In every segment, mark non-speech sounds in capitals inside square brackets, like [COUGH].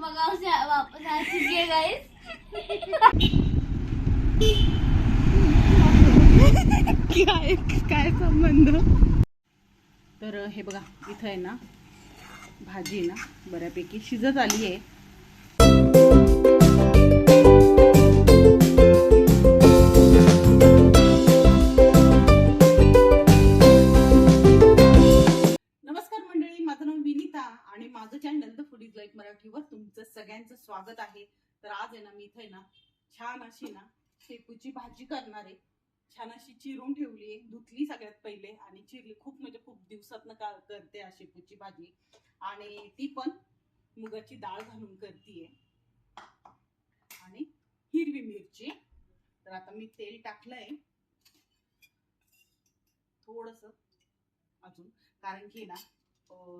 अम्मा गाँव से वापस आ चुकी काय काय संबंध? तर हे बघा इथं आहे ना भाजी ना बऱ्यापैकी शिजत आली आहे माझं चॅनल द फुडीज लाईफ मराठीवर तुमचं सगळ्यांचं स्वागत आहे. तर आज आहे ना मी इथे ना छान अशी ना शेपूची भाजी करणार आहे. छान अशी चिरून ठेवली आहे धुतली सगळ्यात पहिले आणि चिरली खूप म्हणजे खूप दिवसातनं का करते शेपूची भाजी. आणि ती पण मुगाची डाळ घालून करतीये. आणि हिरवी मिरची. तर आता मी तेल टाकलंय. थोडस अजून. कारण की ना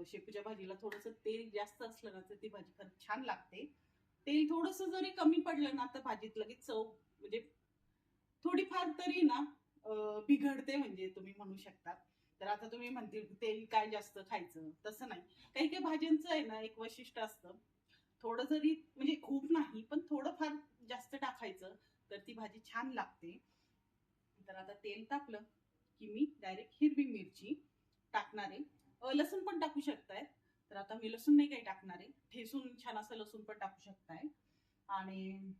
शेपूच्या भाजीला थोडस तेल जास्त असलं ना तर ती भाजी खरंच छान लागते. तेल थोडस जरी कमी पडलं ना तर भाजीत लगेच चव म्हणजे थोडीफार तरी ना बिघडते म्हणजे तुम्ही म्हणू शकता. तर आता तुम्ही म्हणतील तेल काय जास्त खायचं? तसं नाही. काही काही भाज्यांचं आहे ना एक वैशिष्ट्य असतं. थोडं जरी म्हणजे खूप नाही पण थोडंफार जास्त टाकायचं तर ती भाजी छान लागते. तर आता तेल तापलं की मी डायरेक्ट हिरवी मिरची टाकणार आहे. लसूण पण टाकू शकताय. तर आता मी लसूण नाही काही टाकणार आहे. ठेसून छान असं लसूण पण टाकू शकताय. आणि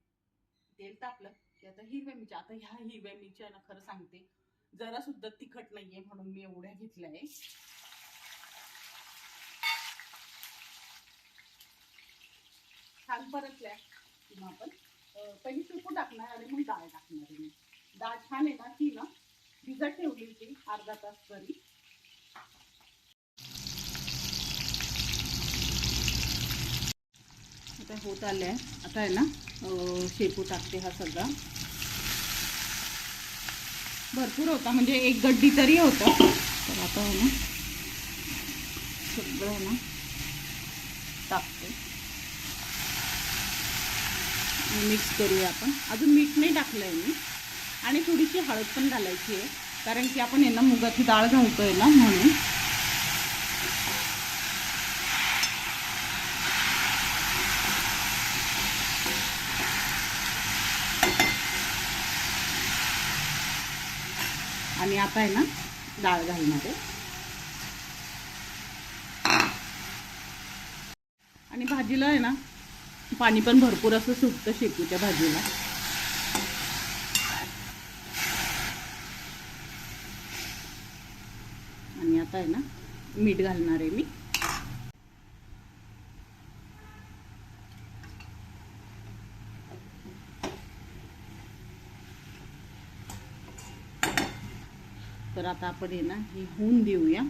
तेल टाकलं की आता हिरव्या मिरच्या आता ह्या हिरव्या मिरच्या ना खरं सांगते जरा सुद्धा तिखट नाहीये म्हणून मी एवढ्या घेतल्या आहे छान परतल्या किंवा आपण. पहिली शेपू टाकणार आणि मग डाळ टाकणार आहे मी. डाळ छान आहे ना ती ना भिजत ठेवली होती अर्धा तास तरी. आता होत आलंय. आता आहे ना शेपू टाकते हा सगळा. भरपूर होता म्हणजे एक गड्डी तरी होतं. तर आता आहे ना सगळं ना टाकते. मिक्स करूया आपण. अजून मीठ नाही टाकलं आहे मी. आणि थोडीशी हळद पण घालायची आहे. कारण की आपण यांना मुगाची डाळ घालतोय ना म्हणून आणि आता आहे ना डाळ घालणार आहे आणि भाजीला आहे ना पाणी पण भरपूर असं सुटतं शेपूच्या भाजीला. आणि आता आहे ना मीठ घालणार आहे मी. तर आता आपण आहे ना ही होऊन देऊया.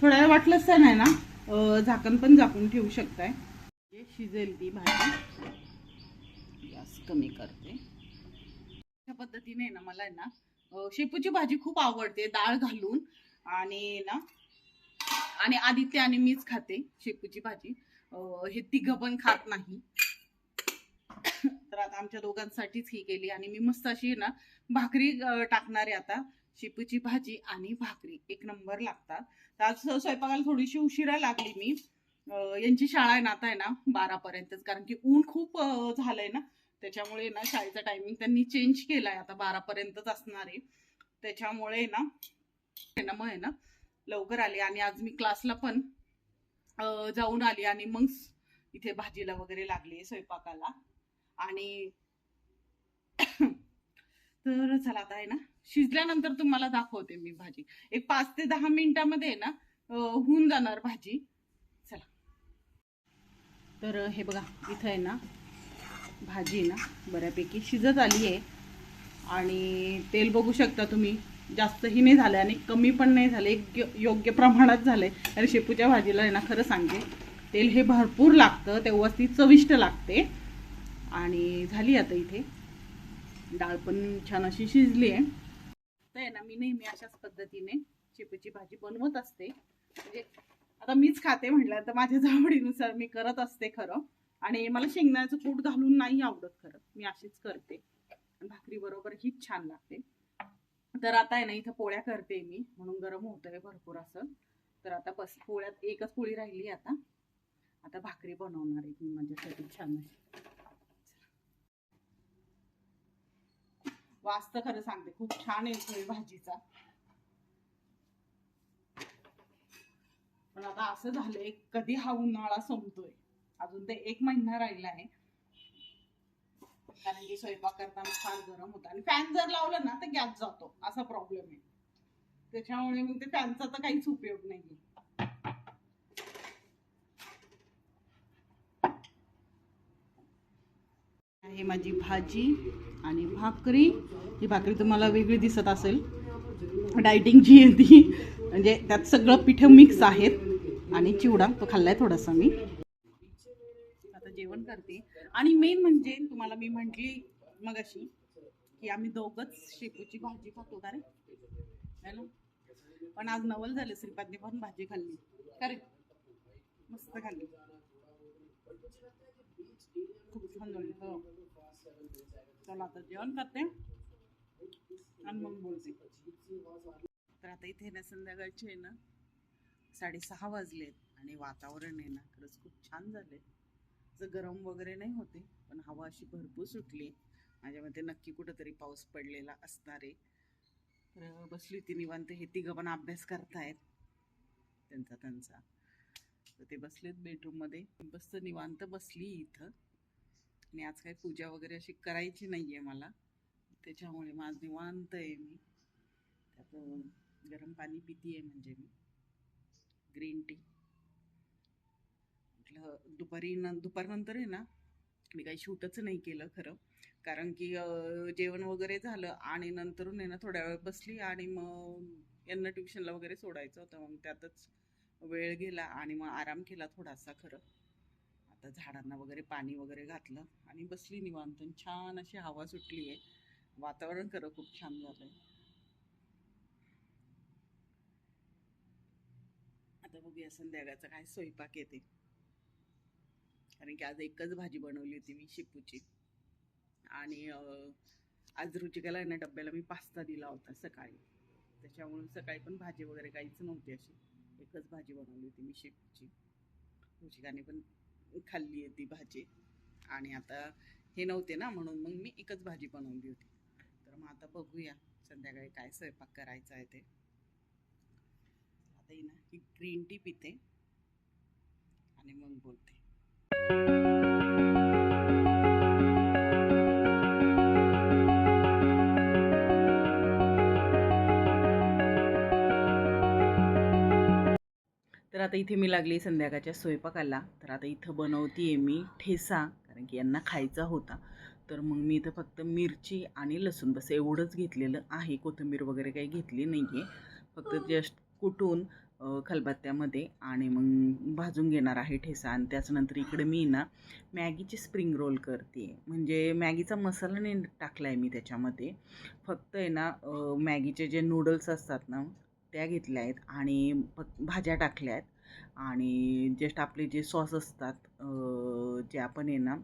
थोड्या वेळ वाटलंच तर नाही ना? झाकण पण झाकून ठेवू शकताय. हे शिजेल ती भाजी. गॅस कमी करते. अशा पद्धतीने ना मला आहे ना शेपूची भाजी खूप आवडते डाळ घालून. आणि ना आणि आदित्य आणि मीच खाते शेपूची भाजी. हे तिघं पण खात नाही. तर आता आमच्या दोघांसाठीच ही केली आणि मी मस्त अशी ना भाकरी टाकणारे टाकणार आहे आता. शेपूची भाजी आणि भाकरी एक नंबर लागतात. तर आज स्वयंपाकाला थोडीशी उशिरा लागली मी. यांची शाळा आहे ना आता आहे ना बारापर्यंतच. कारण की ऊन खूप झालंय ना. त्याच्यामुळे ना शाळेचा टायमिंग त्यांनी चेंज केलाय. आता बारापर्यंतच असणार आहे. त्याच्यामुळे ना ना मग आहे ना लवकर आले. आणि आज मी क्लासला पण जाऊन आली. आणि मग इथे भाजीला वगैरे लागली स्वयंपाकाला. आणि [COUGHS] तर चला आता आहे ना शिजल्यानंतर तुम्हाला दाखवते मी भाजी. एक पाच ते दहा मिनिटामध्ये आहे ना होऊन जाणार भाजी. चला. तर हे बघा इथं आहे ना भाजी ना बऱ्यापैकी शिजत आली आहे. आणि तेल बघू शकता तुम्ही जास्तही नाही झालं आणि कमी पण नाही झालं एक योग्य प्रमाणात झालं आहे आणि शेपूच्या भाजीला आहे ना खरं सांगते तेल हे भरपूर लागतं तेव्हाच ती चविष्ट लागते. आणि झाली आता इथे. डाळ पण छान अशी शिजली आहे. तर आहे ना मी नेहमी अशाच पद्धतीने शेपूची भाजी बनवत असते. म्हणजे आता मीच खाते म्हटलं तर माझ्या [LAUGHS] आवडीनुसार मी करत असते खरं. आणि मला शेंगदाण्याचं कूट घालून नाही आवडत खरं. मी अशीच करते. भाकरी बरोबर हीच छान लागते. तर आता आहे ना इथं पोळ्या करते मी. म्हणून गरम होतंय भरपूर असं. तर आता बस पोळ्यात एकच पोळी राहिली आता. आता भाकरी बनवणार आहे मी माझ्यासाठी छान वास्त खरं सांगते. खूप छान येतोय भाजीचा. पण आता असं झालंय कधी हा उन्हाळा संपतोय? अजून ते एक महिना राहिला आहे. कारण की स्वयंपाक करताना फार गरम होतं. आणि फॅन जर लावलं ना तर गॅस जातो. असा प्रॉब्लेम आहे. त्याच्यामुळे मग ते फॅनचा तर काहीच उपयोग नाही आहे माझी भाजी आणि भाकरी. ही भाकरी तुम्हाला वेगळी दिसत असेल. डायटिंगची आहे ती. म्हणजे त्यात सगळं पिठं मिक्स आहेत आणि चिवडा तो खाल्लाय थोडासा मी. आता जेवण करते. आणि मेन म्हणजे तुम्हाला मी म्हटली मग अशी की आम्ही दोघंच शेपूची भाजी खातो का रे? हॅलो पण आज नवल झालं श्रीपादने पण भाजी खाल्ली. का रे मस्त खाल्ली. खूप छान झाली हो चला आता जेवण करते आणि मग बोलते तर आता इथे ना संध्याकाळचे आहे ना साडेसहा वाजलेत आणि वातावरण आहे ना खरंच खूप छान झाले जर गरम वगैरे नाही होते पण हवा अशी भरपूर सुटली माझ्या मते नक्की कुठंतरी पाऊस पडलेला असणार आहे तर बसली ती निवांत हे तिघं पण अभ्यास करतायत त्यांचा त्यांचा तर ते बसलेत बेडरूममध्ये मस्त निवांत बसली इथं आणि आज काही पूजा वगैरे अशी करायची नाही आहे मला. त्याच्यामुळे माझ निवांत आहे मी. त्यात गरम पाणी पिती आहे म्हणजे मी. Green tea. म्हटलं दुपारी न दुपारनंतर आहे ना मी काही शूटच नाही केलं खरं. कारण की जेवण वगैरे झालं आणि नंतरून आहे ना थोड्या वेळ बसली आणि मग यांना ट्युशनला वगैरे सोडायचं होतं. मग त्यातच वेळ गेला आणि मग आराम केला थोडासा खरं. आता झाडांना वगैरे पाणी वगैरे घातलं आणि बसली निवांत छान अशी हवा सुटली आहे. वातावरण खरं खूप छान झालंय. आता बघूया संध्याकाळचा काय स्वयंपाक येते. कारण की आज एकच भाजी बनवली होती मी शेपूची. आणि आज रुचिकाला आहे ना डब्याला मी पास्ता दिला होता सकाळी. त्याच्यामुळे सकाळी पण भाजी वगैरे काहीच नव्हती अशी. एकच भाजी बनवली होती मी शेपूची. रुचिकाने पण खाल्ली आहे ती भाजी. आणि आता हे नव्हते ना म्हणून मग मी एकच भाजी बनवली होती. तर मग आता बघूया संध्याकाळी काय स्वयंपाक करायचा आहे ते. आता ही ना ही ग्रीन टी पिते. आणि मग बोलते. तर आता इथे मी लागली संध्याकाळच्या स्वयंपाकाला. तर आता इथं बनवते आहे मी ठेसा कारण की यांना खायचा होता. तर मग मी इथं फक्त मिरची आणि लसूण बस एवढंच घेतलेलं आहे. कोथिंबीर वगैरे काही घेतली नाही आहे फक्त जस्ट कुटून खलबत्त्यामध्ये आणि मग भाजून घेणार आहे ठेसा. आणि त्याच्यानंतर इकडे मी ना मॅगीची स्प्रिंग रोल करते. म्हणजे मॅगीचा मसाला नाही टाकला आहे मी त्याच्यामध्ये. फक्त आहे ना मॅगीचे जे नूडल्स असतात ना त्या घेतल्या आहेत आणि फक्त भाज्या टाकल्या आहेत आणि जस्ट आपले जे सॉस असतात जे आपण आहे ना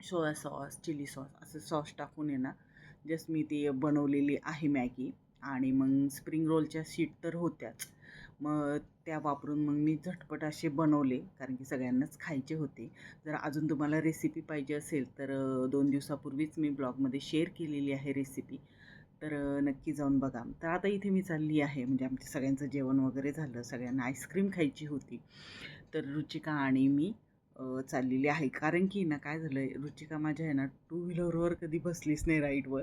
सोया सॉस चिली सॉस असं सॉस टाकून आहे ना जस्ट मी ती बनवलेली आहे मॅगी. आणि मग स्प्रिंग रोलच्या शीट तर होत्याच. मग त्या वापरून मग मी झटपट असे बनवले कारण की सगळ्यांनाच खायचे होते. जर अजून तुम्हाला रेसिपी पाहिजे असेल तर दोन दिवसापूर्वीच मी ब्लॉगमध्ये शेअर केलेली आहे रेसिपी तर नक्की जाऊन बघा. तर आता इथे मी चालली आहे. म्हणजे आमच्या सगळ्यांचं जेवण वगैरे झालं. सगळ्यांना आईस्क्रीम खायची होती. तर रुचिका आणि मी चाललेली आहे. कारण की ना काय झालं आहे रुचिका माझ्या आहे ना टू व्हीलरवर कधी बसलीच नाही राईडवर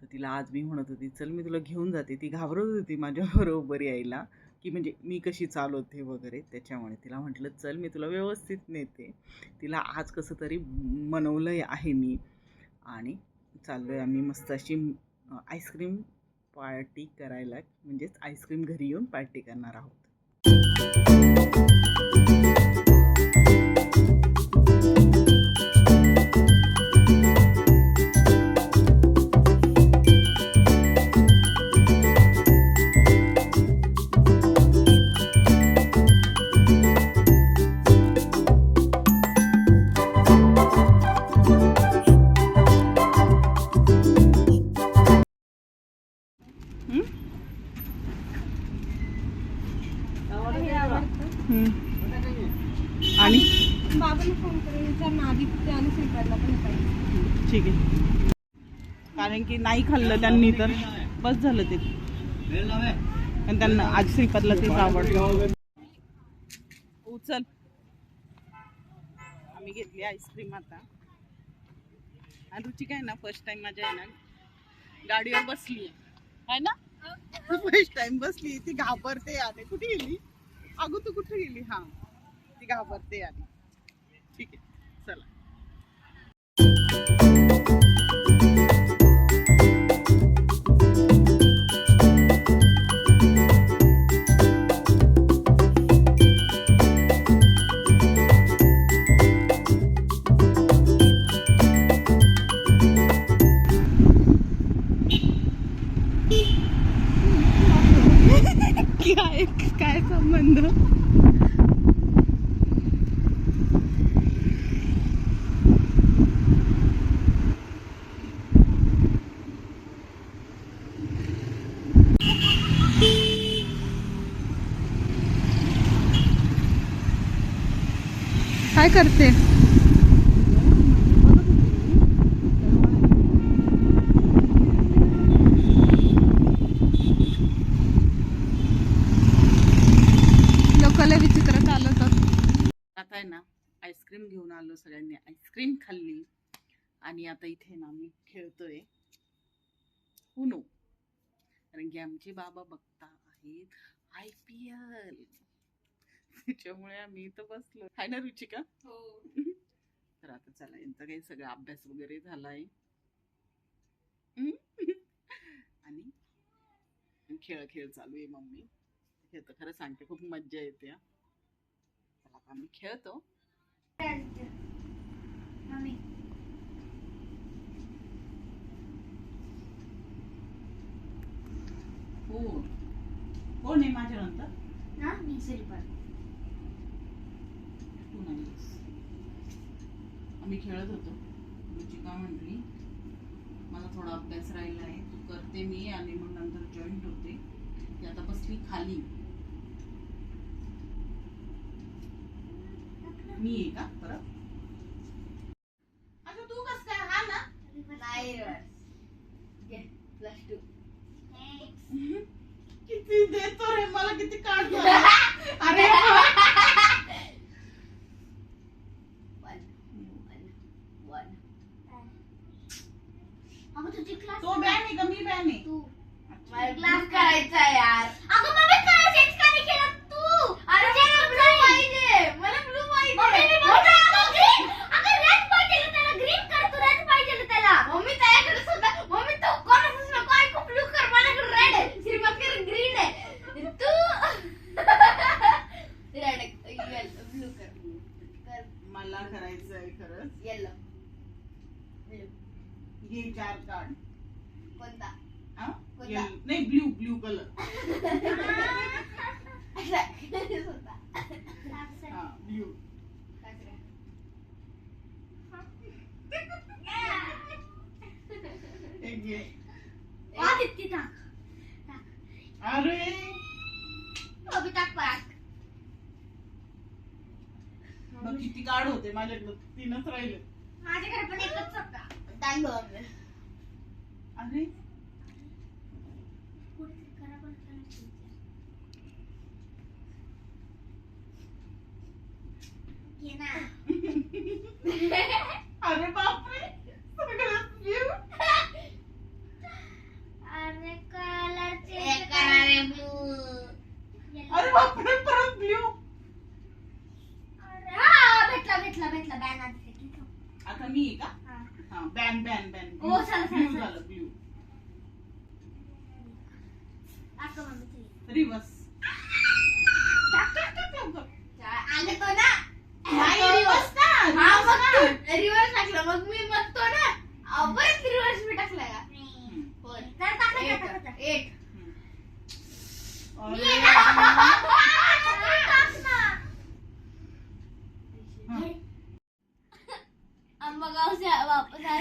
तर तिला आज मी म्हणत होती चल मी तुला घेऊन जाते. ती घाबरत होती माझ्याबरोबर यायला की म्हणजे मी कशी चालवते वगैरे. त्याच्यामुळे तिला म्हटलं चल मी तुला व्यवस्थित नेते. तिला आज कसं तरी मनवलं आहे मी. आणि चाललो आहे आम्ही मस्त अशी आईस्क्रीम पार्टी करायला म्हणजेच आईस्क्रीम घरी येऊन पार्टी करणार आहोत. ठीक आहे. कारण की नाही खाल्लं त्यांनी तर बस झालं ते. पण त्यांना आज श्रीपादला तेच आवडतं. उचल. आम्ही घेतली आईस्क्रीम आता. आणि रुची काय ना फर्स्ट टाइम माझ्या आहे ना गाडीवर बसली आहे ना? फर्स्ट टाइम बसली ती घाबरते आले कुठे गेली? अगं तू कुठे गेली? हा. ती घाबरते आले ठीक आहे. चला. [LAUGHS] काय काय संबंध? करते. लोकांना विचित्र चालत आता आहे ना आईस्क्रीम घेऊन आलो सगळ्यांनी. आईस्क्रीम खाल्ली. आणि आता इथे ना मी खेळतोय. उनो कारण की आमचे बाबा बघता आहेत. आय पी एल [LAUGHS] त्याच्यामुळे आम्ही इथं बसलो. आहे ना रुचिका? [LAUGHS] तर आता चला यांचा काही सगळा अभ्यास वगैरे झालाय. [LAUGHS] आणि खेळ खेळ चालू आहे मम्मी. हे तर खरं सांगते खूप मज्जा येते हा. चला आता आम्ही खेळतो. हो कोण? आहे माझ्या नंतर ना मी सिल्वर तू नाहीस आम्ही खेळत होतो. रुचिका म्हणली? मला थोडा अभ्यास राहिला आहे. तू करते मी आणि मग नंतर जॉईंट होते ती आता बसली खाली. मी आहे का? परत अच्छा तू कस काय हा ना नाही प्लस टू किती देतो रे मला किती काढतो अरे वन वन अगं तुझी क्लास तो बॅन आहे का? मी बॅन आहे. तू अच्छा. मला क्लास करायचा यार. अगं मम्मी क्लास चेंज का नाही केला तू अरे मला ब्लू पाहिजे मला ब्लू पाहिजे मम्मी मी बोलतो ग्रीन अगं रेड पाहिजे त्याला ग्रीन कर तू रेड पाहिजे त्याला मम्मी त्याकडे सुद्धा मम्मी तो कोणाच नको ऐकू ब्लू कर माझ्याकडे रेड आहे श्रीमत कर ग्रीन आहे तू रेड येलो ब्लू कर कर मला करायचं आहे खरंच येलो ब्लू घे चार कार्ड कोणता? हा? कोणता? नाही ब्ल्यू ब्ल्यू कलर हा ब्ल्यू एक घे. आदित्य टाक. अरे! अभि टाक पाक. बघ किती कार्ड होते माझ्याकडे. तीनच राहिले. माझ्याकडे पण एकच होता. टाक दोन अरे घे ना अरे बापरे सगळं blue. अरे कलर चेंज करारे ब्लू अरे बापरे परत ब्ल्यू हा भेटला भेटला भेटला बॅन आदित्य आता मी आहे का हा बॅन बॅन बॅन ओ, चला, चला, ब्ल्यू चला. झालं ब्ल्यू टाक मम्मी तुझी रिवर्स टाक टाक टाक लवकर आले तो ना नाही रिवर्स ना हा reverse मग ना. तू रिव्हर्स टाकलं मग मी बघतो ना अहो, बरंच रिव्हर्स मी टाकला का हम्म. होय. Eight. Eight. हम्म. मी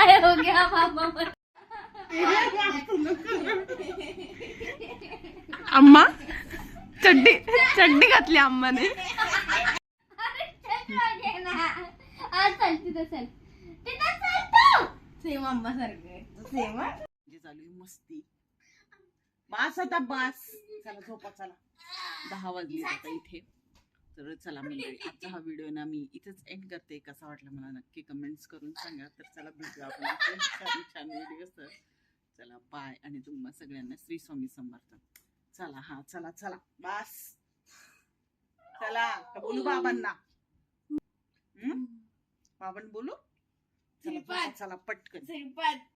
अरे टाक ना. हा. अम्मा अम्मा चड्डी चड्डी घातली अम्माने सेम अम्मा सारखं सेम चालू आहे मस्ती. बास आता बास. चला झोपा चला. दहा वाजली आता इथे. तर चला मंडळी आजचा हा व्हिडिओ ना मी इथेच एंड करते. कसा वाटला मला नक्की कमेंट्स करून सांगा. तर चला भेटू आपण छान छान व्हिडिओ चला बाय आणि तुम्हा सगळ्यांना श्री स्वामी समर्थ. चला हा चला चला. बास. चला बोलू बाबांना. हम्म? बाबांना बोलू? चला चला, पटकन.